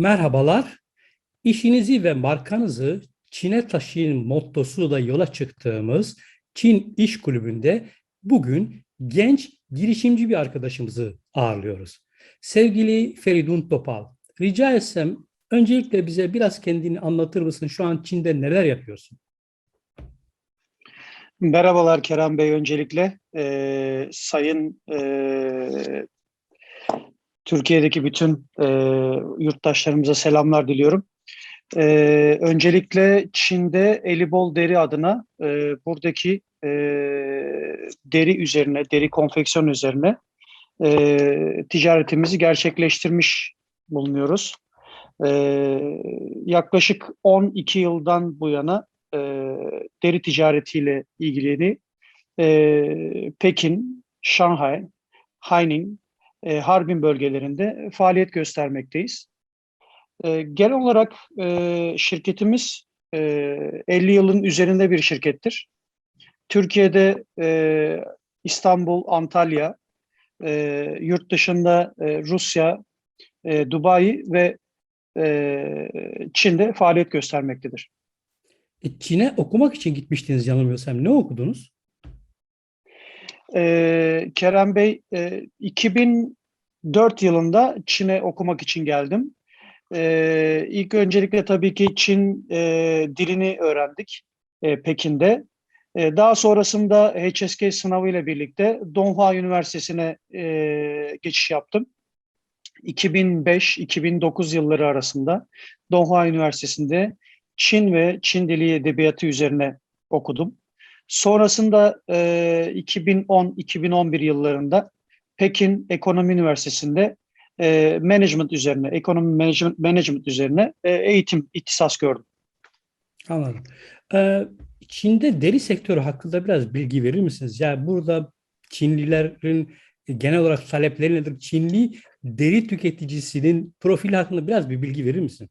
Merhabalar. İşinizi ve markanızı Çin'e taşıyın mottosuyla yola çıktığımız Çin İş Kulübü'nde bugün genç girişimci bir arkadaşımızı ağırlıyoruz. Sevgili Feridun Topal, rica etsem öncelikle bize biraz kendini anlatır mısın? Şu an Çin'de neler yapıyorsun? Merhabalar Kerem Bey öncelikle. Ee, sayın e, Türkiye'deki bütün e, yurttaşlarımıza selamlar diliyorum. Ee, öncelikle Çin'de Elibol Deri adına e, buradaki e, deri üzerine, deri konfeksiyon üzerine e, ticaretimizi gerçekleştirmiş bulunuyoruz. Ee, yaklaşık 12 yıldan bu yana e, deri ticaretiyle ilgili e, Pekin, Şanghay, Haining, e, Harbin bölgelerinde faaliyet göstermekteyiz. E, genel olarak e, şirketimiz e, 50 yılın üzerinde bir şirkettir. Türkiye'de e, İstanbul, Antalya, e, yurt dışında e, Rusya, e, Dubai ve e, Çin'de faaliyet göstermektedir. E, Çin'e okumak için gitmiştiniz yanılmıyorsam. Ne okudunuz? Ee, Kerem Bey, e, 2004 yılında Çin'e okumak için geldim. Ee, ilk öncelikle tabii ki Çin e, dilini öğrendik e, Pekin'de. E, daha sonrasında HSK sınavı ile birlikte Donghua Üniversitesi'ne e, geçiş yaptım. 2005-2009 yılları arasında Donghua Üniversitesi'nde Çin ve Çin Dili Edebiyatı üzerine okudum. Sonrasında e, 2010-2011 yıllarında Pekin Ekonomi Üniversitesi'nde e, management üzerine, ekonomi management, management üzerine e, eğitim ihtisas gördüm. Anladım. Ee, Çin'de deri sektörü hakkında biraz bilgi verir misiniz? Yani burada Çinlilerin genel olarak talepleri nedir? Çinli deri tüketicisinin profili hakkında biraz bir bilgi verir misin?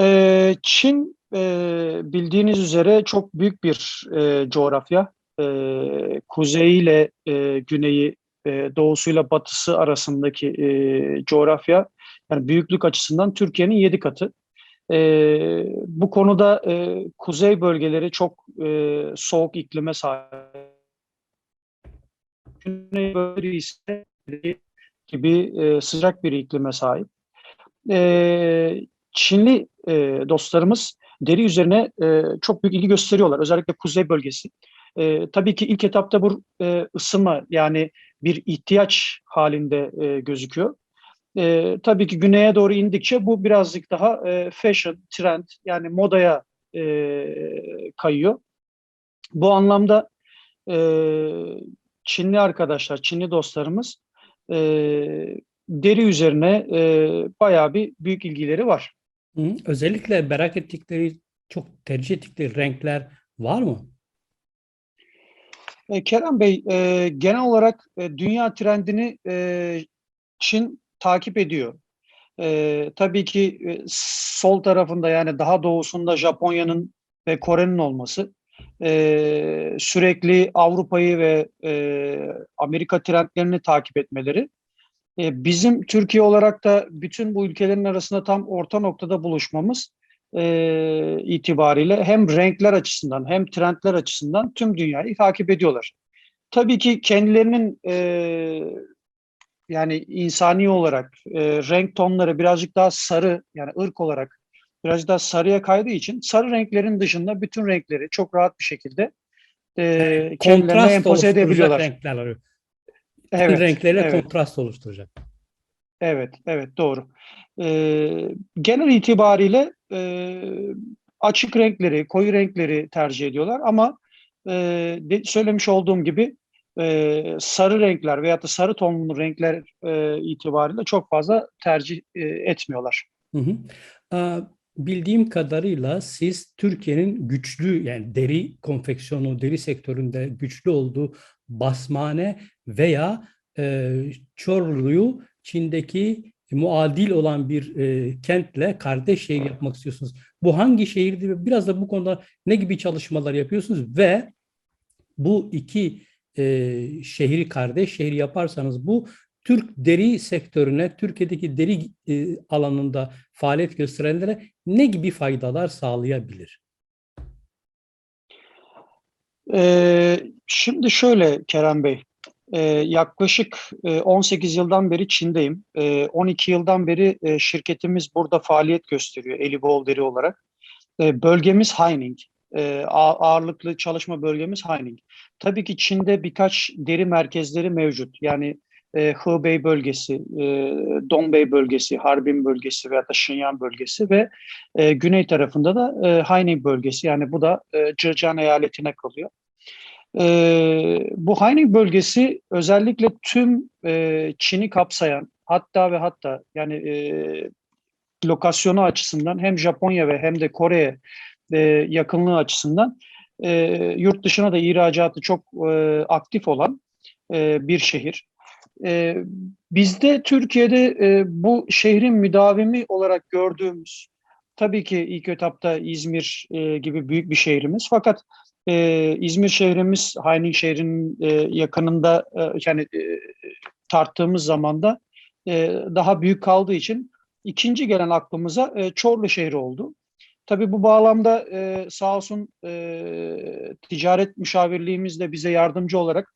E, Çin e, bildiğiniz üzere çok büyük bir e, coğrafya. E, kuzeyiyle e, güneyi, e, doğusuyla batısı arasındaki e, coğrafya, yani büyüklük açısından Türkiye'nin yedi katı. E, bu konuda e, kuzey bölgeleri çok e, soğuk iklime sahip. Güney bölgeleri ise gibi e, sıcak bir iklime sahip. E, Çinli e, dostlarımız deri üzerine e, çok büyük ilgi gösteriyorlar. Özellikle kuzey bölgesi. E, tabii ki ilk etapta bu e, ısınma yani bir ihtiyaç halinde e, gözüküyor. E, tabii ki güneye doğru indikçe bu birazcık daha e, fashion, trend yani modaya e, kayıyor. Bu anlamda e, Çinli arkadaşlar, Çinli dostlarımız e, deri üzerine e, bayağı bir büyük ilgileri var. Özellikle merak ettikleri, çok tercih ettikleri renkler var mı? E, Kerem Bey, e, genel olarak e, dünya trendini e, Çin takip ediyor. E, tabii ki e, sol tarafında yani daha doğusunda Japonya'nın ve Kore'nin olması, e, sürekli Avrupa'yı ve e, Amerika trendlerini takip etmeleri, e, bizim Türkiye olarak da bütün bu ülkelerin arasında tam orta noktada buluşmamız e, itibariyle hem renkler açısından hem trendler açısından tüm dünyayı takip ediyorlar. Tabii ki kendilerinin e, yani insani olarak e, renk tonları birazcık daha sarı yani ırk olarak birazcık daha sarıya kaydığı için sarı renklerin dışında bütün renkleri çok rahat bir şekilde e, kendilerine Kontrast empoze edebiliyorlar. renkler arıyor. Evet, renklerle evet. kontrast oluşturacak. Evet, evet doğru. Ee, genel itibariyle e, açık renkleri, koyu renkleri tercih ediyorlar ama e, de- söylemiş olduğum gibi e, sarı renkler veyahut da sarı tonlu renkler e, itibariyle çok fazla tercih e, etmiyorlar. Hı hı. Aa, Bildiğim kadarıyla siz Türkiye'nin güçlü yani deri konfeksiyonu, deri sektöründe güçlü olduğu Basmane veya e, Çorlu'yu Çin'deki muadil olan bir e, kentle kardeş şehir yapmak istiyorsunuz. Bu hangi şehirdi ve biraz da bu konuda ne gibi çalışmalar yapıyorsunuz ve bu iki e, şehri kardeş şehir yaparsanız bu Türk deri sektörüne, Türkiye'deki deri e, alanında faaliyet gösterenlere ne gibi faydalar sağlayabilir? Ee, şimdi şöyle Kerem Bey, e, yaklaşık e, 18 yıldan beri Çin'deyim. E, 12 yıldan beri e, şirketimiz burada faaliyet gösteriyor Elibol Deri olarak. E, bölgemiz Haining. E, ağ- ağırlıklı çalışma bölgemiz Haining. Tabii ki Çin'de birkaç deri merkezleri mevcut. Yani e, Hebei bölgesi, e, Dongbei bölgesi, Harbin bölgesi veya da Xinjiang bölgesi ve e, güney tarafında da e, Haining bölgesi. Yani bu da e, Zhejiang eyaletine kalıyor. E, bu Haining bölgesi özellikle tüm e, Çin'i kapsayan hatta ve hatta yani e, lokasyonu açısından hem Japonya ve hem de Kore'ye e, yakınlığı açısından e, yurt dışına da ihracatı çok e, aktif olan e, bir şehir. E, bizde Türkiye'de e, bu şehrin müdavimi olarak gördüğümüz tabii ki ilk etapta İzmir e, gibi büyük bir şehrimiz fakat e, İzmir şehrimiz Haining şehrinin e, yakınında e, yani e, tarttığımız zaman da e, daha büyük kaldığı için ikinci gelen aklımıza e, Çorlu şehri oldu. Tabii bu bağlamda e, sağ olsun e, ticaret müşavirliğimiz de bize yardımcı olarak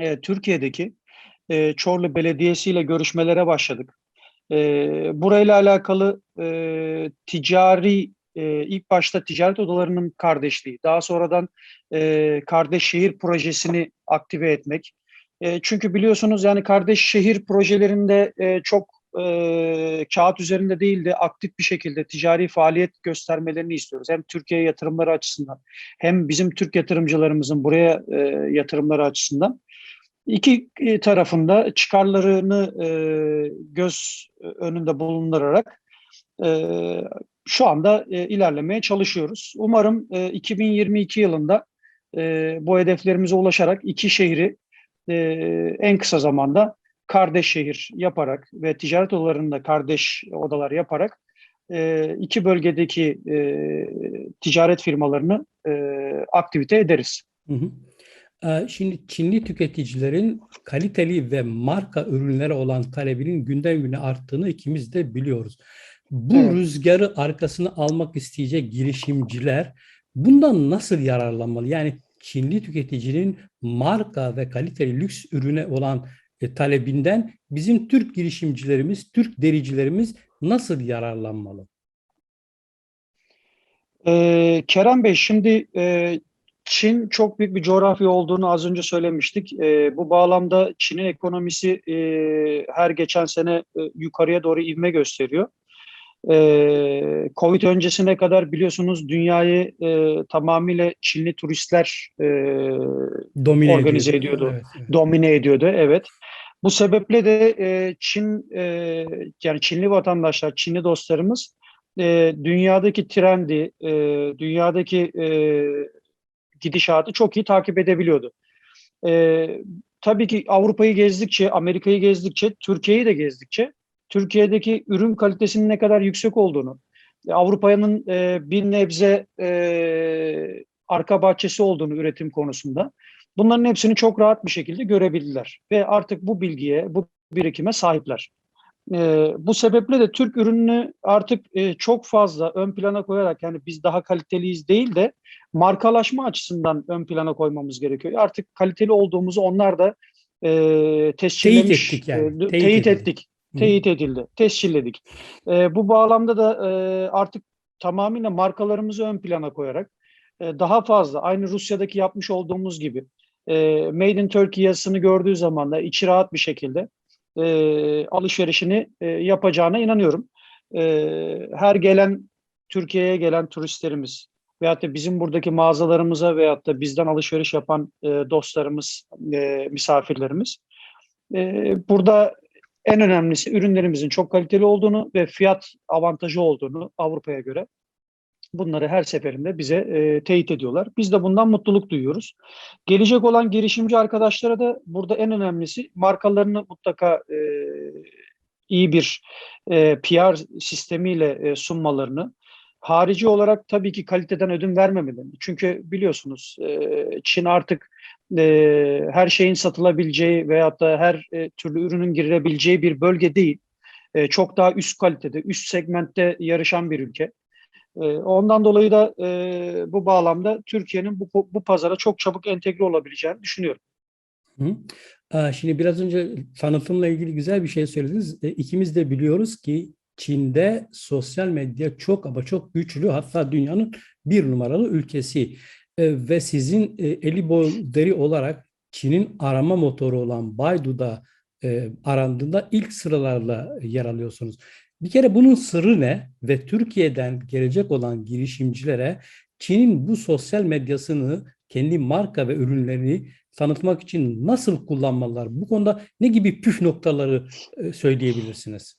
e, Türkiye'deki e, Çorlu Belediyesi ile görüşmelere başladık. E, burayla alakalı e, ticari e, ilk başta ticaret odalarının kardeşliği, daha sonradan e, kardeş şehir projesini aktive etmek. E, çünkü biliyorsunuz yani kardeş şehir projelerinde e, çok e, kağıt üzerinde değil de aktif bir şekilde ticari faaliyet göstermelerini istiyoruz. Hem Türkiye yatırımları açısından hem bizim Türk yatırımcılarımızın buraya e, yatırımları açısından. İki e, tarafında çıkarlarını e, göz önünde bulundurarak e, şu anda e, ilerlemeye çalışıyoruz. Umarım e, 2022 yılında e, bu hedeflerimize ulaşarak iki şehri e, en kısa zamanda kardeş şehir yaparak ve ticaret odalarında kardeş odalar yaparak e, iki bölgedeki e, ticaret firmalarını e, aktivite ederiz. Hı hı. Ee, Şimdi Çinli tüketicilerin kaliteli ve marka ürünlere olan talebinin günden güne arttığını ikimiz de biliyoruz. Bu Evet. rüzgarı arkasına almak isteyecek girişimciler bundan nasıl yararlanmalı? Yani Çinli tüketicinin marka ve kaliteli lüks ürüne olan e, talebinden bizim Türk girişimcilerimiz, Türk dericilerimiz nasıl yararlanmalı? Ee, Kerem Bey şimdi e, Çin çok büyük bir coğrafya olduğunu az önce söylemiştik. E, bu bağlamda Çin'in ekonomisi e, her geçen sene e, yukarıya doğru ivme gösteriyor. E, Covid öncesine kadar biliyorsunuz dünyayı e, tamamıyla Çinli turistler e, Domine Organize ediyor. ediyordu. Evet, evet. domine ediyordu. Evet. Bu sebeple de e, Çin e, yani Çinli vatandaşlar, Çinli dostlarımız e, dünyadaki trendi, e, dünyadaki e, gidişatı çok iyi takip edebiliyordu. E, tabii ki Avrupa'yı gezdikçe, Amerika'yı gezdikçe, Türkiye'yi de gezdikçe Türkiye'deki ürün kalitesinin ne kadar yüksek olduğunu, e, Avrupa'nın e, bir nebze e, arka bahçesi olduğunu üretim konusunda Bunların hepsini çok rahat bir şekilde görebildiler ve artık bu bilgiye, bu birikime sahipler. Ee, bu sebeple de Türk ürününü artık e, çok fazla ön plana koyarak yani biz daha kaliteliyiz değil de markalaşma açısından ön plana koymamız gerekiyor. Artık kaliteli olduğumuzu onlar da e, tescillemiş, ettik yani, e, teyit teyit, edildi. ettik, Hı. teyit edildi, tescilledik. E, bu bağlamda da e, artık tamamıyla markalarımızı ön plana koyarak e, daha fazla aynı Rusya'daki yapmış olduğumuz gibi e, Made in Turkey yazısını gördüğü zaman da içi rahat bir şekilde e, alışverişini e, yapacağına inanıyorum. E, her gelen Türkiye'ye gelen turistlerimiz veyahut da bizim buradaki mağazalarımıza veyahut da bizden alışveriş yapan e, dostlarımız, e, misafirlerimiz e, burada en önemlisi ürünlerimizin çok kaliteli olduğunu ve fiyat avantajı olduğunu Avrupa'ya göre bunları her seferinde bize e, teyit ediyorlar. Biz de bundan mutluluk duyuyoruz. Gelecek olan girişimci arkadaşlara da burada en önemlisi markalarını mutlaka e, iyi bir e, PR sistemiyle e, sunmalarını, harici olarak tabii ki kaliteden ödün vermemelerini. Çünkü biliyorsunuz e, Çin artık e, her şeyin satılabileceği veyahut da her e, türlü ürünün girilebileceği bir bölge değil. Çok daha üst kalitede, üst segmentte yarışan bir ülke. E, ondan dolayı da e, bu bağlamda Türkiye'nin bu, bu pazara çok çabuk entegre olabileceğini düşünüyorum. Şimdi biraz önce tanıtımla ilgili güzel bir şey söylediniz. E, İkimiz de biliyoruz ki Çin'de sosyal medya çok ama çok güçlü hatta dünyanın bir numaralı ülkesi. Ve sizin eli bol deri olarak Çin'in arama motoru olan Baidu'da arandığında ilk sıralarla yer alıyorsunuz. Bir kere bunun sırrı ne? Ve Türkiye'den gelecek olan girişimcilere Çin'in bu sosyal medyasını kendi marka ve ürünlerini tanıtmak için nasıl kullanmalılar? Bu konuda ne gibi püf noktaları e, söyleyebilirsiniz?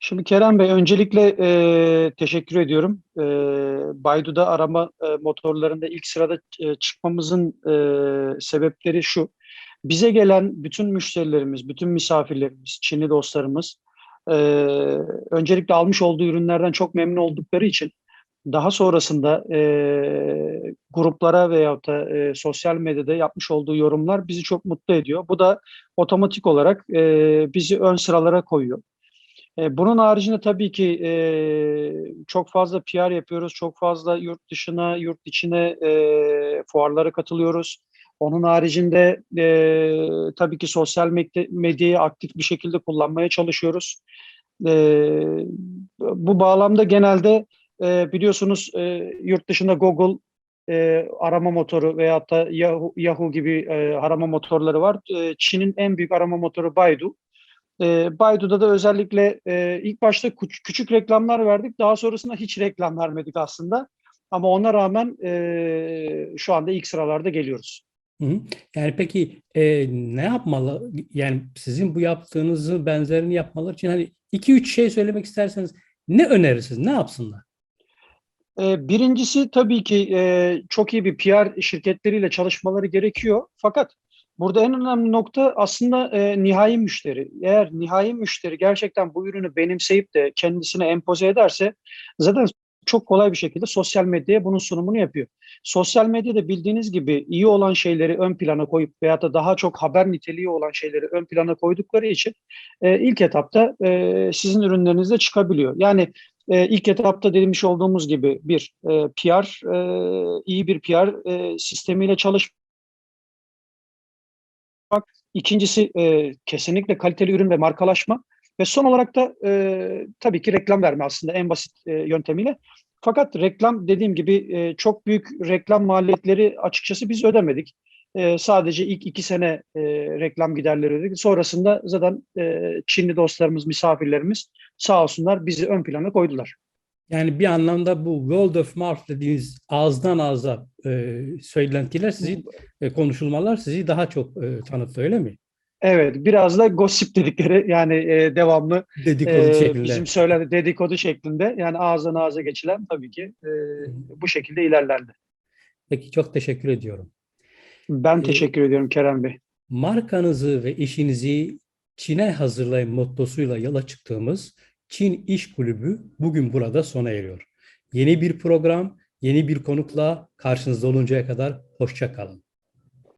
Şimdi Kerem Bey öncelikle e, teşekkür ediyorum. E, Baidu'da arama e, motorlarında ilk sırada e, çıkmamızın e, sebepleri şu. Bize gelen bütün müşterilerimiz, bütün misafirlerimiz, Çinli dostlarımız e, öncelikle almış olduğu ürünlerden çok memnun oldukları için daha sonrasında e, gruplara veyahut da e, sosyal medyada yapmış olduğu yorumlar bizi çok mutlu ediyor. Bu da otomatik olarak e, bizi ön sıralara koyuyor. E, bunun haricinde tabii ki e, çok fazla PR yapıyoruz, çok fazla yurt dışına, yurt içine e, fuarlara katılıyoruz. Onun haricinde e, tabii ki sosyal medya, medyayı aktif bir şekilde kullanmaya çalışıyoruz. E, bu bağlamda genelde e, biliyorsunuz e, yurt dışında Google e, arama motoru veyahut da Yahoo, Yahoo gibi e, arama motorları var. E, Çin'in en büyük arama motoru Baidu. E, Baidu'da da özellikle e, ilk başta küç- küçük reklamlar verdik. Daha sonrasında hiç reklam vermedik aslında. Ama ona rağmen e, şu anda ilk sıralarda geliyoruz. Yani peki e, ne yapmalı? Yani sizin bu yaptığınızı benzerini yapmaları için hani iki üç şey söylemek isterseniz ne önerirsiniz? Ne yapsınlar? E, birincisi tabii ki e, çok iyi bir PR şirketleriyle çalışmaları gerekiyor. Fakat burada en önemli nokta aslında e, nihai müşteri. Eğer nihai müşteri gerçekten bu ürünü benimseyip de kendisine empoze ederse zaten çok kolay bir şekilde sosyal medyaya bunun sunumunu yapıyor. Sosyal medyada bildiğiniz gibi iyi olan şeyleri ön plana koyup veya da daha çok haber niteliği olan şeyleri ön plana koydukları için e, ilk etapta e, sizin ürünleriniz de çıkabiliyor. Yani e, ilk etapta demiş olduğumuz gibi bir e, PR, e, iyi bir PR e, sistemiyle çalışmak. İkincisi e, kesinlikle kaliteli ürün ve markalaşma. Ve son olarak da e, tabii ki reklam verme aslında en basit e, yöntemiyle. Fakat reklam dediğim gibi e, çok büyük reklam maliyetleri açıkçası biz ödemedik. E, sadece ilk iki sene e, reklam giderleri ödedik. Sonrasında zaten e, Çinli dostlarımız, misafirlerimiz sağ olsunlar bizi ön plana koydular. Yani bir anlamda bu word of mouth dediğiniz ağızdan ağza e, söylentiler sizi e, konuşulmalar sizi daha çok e, tanıttı öyle mi? Evet, biraz da gossip dedikleri yani e, devamlı Dedikodu e, şeklinde. bizim söyledi dedikodu şeklinde yani ağızdan ağza geçilen tabii ki e, bu şekilde ilerlendi. Peki çok teşekkür ediyorum. Ben E, teşekkür ediyorum Kerem Bey. Markanızı ve işinizi Çin'e hazırlayın mottosuyla yola çıktığımız Çin İş Kulübü bugün burada sona eriyor. Yeni bir program, yeni bir konukla karşınızda oluncaya kadar hoşça kalın.